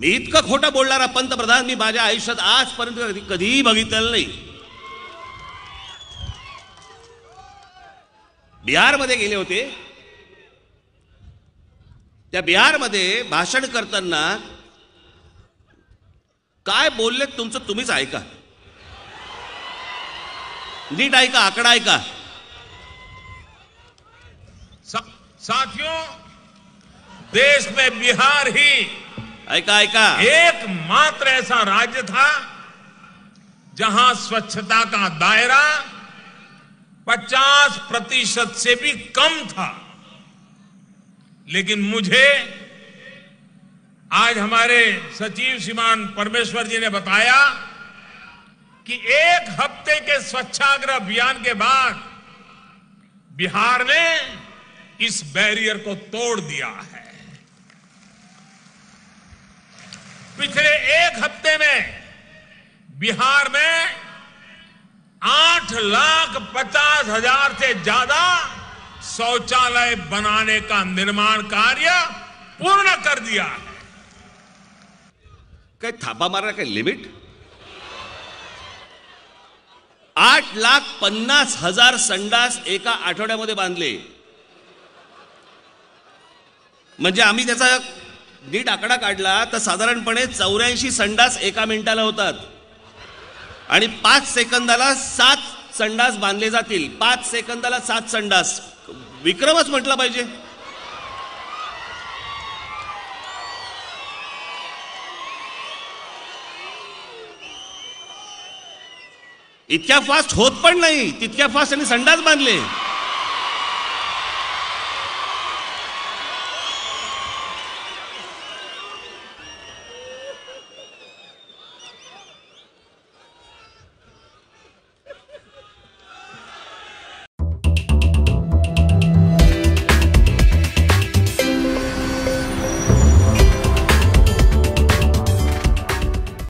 मी इतकं खोटं बोलणारा पंतप्रधान मी माझ्या आयुष्यात आजपर्यंत कधी- कधीही बघितलेलं नाही. बिहारमध्ये गेले होते. त्या बिहारमध्ये भाषण करताना काय बोलले तुमचं तुम्हीच ऐका. नीट ऐका आकडा ऐका. साथियों देश में बिहार ही ऐका ऐका एकमात्र ऐसा राज्य था जहाँ स्वच्छता का दायरा 50 प्रतिशत से भी कम था। लेकिन मुझे आज हमारे सचिव श्रीमान परमेश्वर जी ने बताया कि एक हफ़्ते के स्वच्छाग्रह अभियान के बाद बिहार ने इस बैरियर को तोड़ दिया है। पिछले एक हफ़्ते में बिहार में आठ लाख पचास हज़ार से ज़्यादा शौचालय बनाने का निर्माण कार्य पूर्ण कर दिया। है काय थापा मारा काय लिमिट? आठ लाख पन्नास हज़ार संडास एका आठवड्यामध्ये बांधले। म्हणजे आम्ही त्याचा नीट आकडा काढला तर साधारणपणे चौऱ्याऐंशी संडास एका मिनिटाला होतात. आणि पाच सेकंदाला सात संडास बांधले जातील. पाच सेकंदाला सात संडास. विक्रमच म्हटला पाहिजे. इतक्या फास्ट होत पण नाही. तितक्या फास्ट त्यांनी संडास बांधले.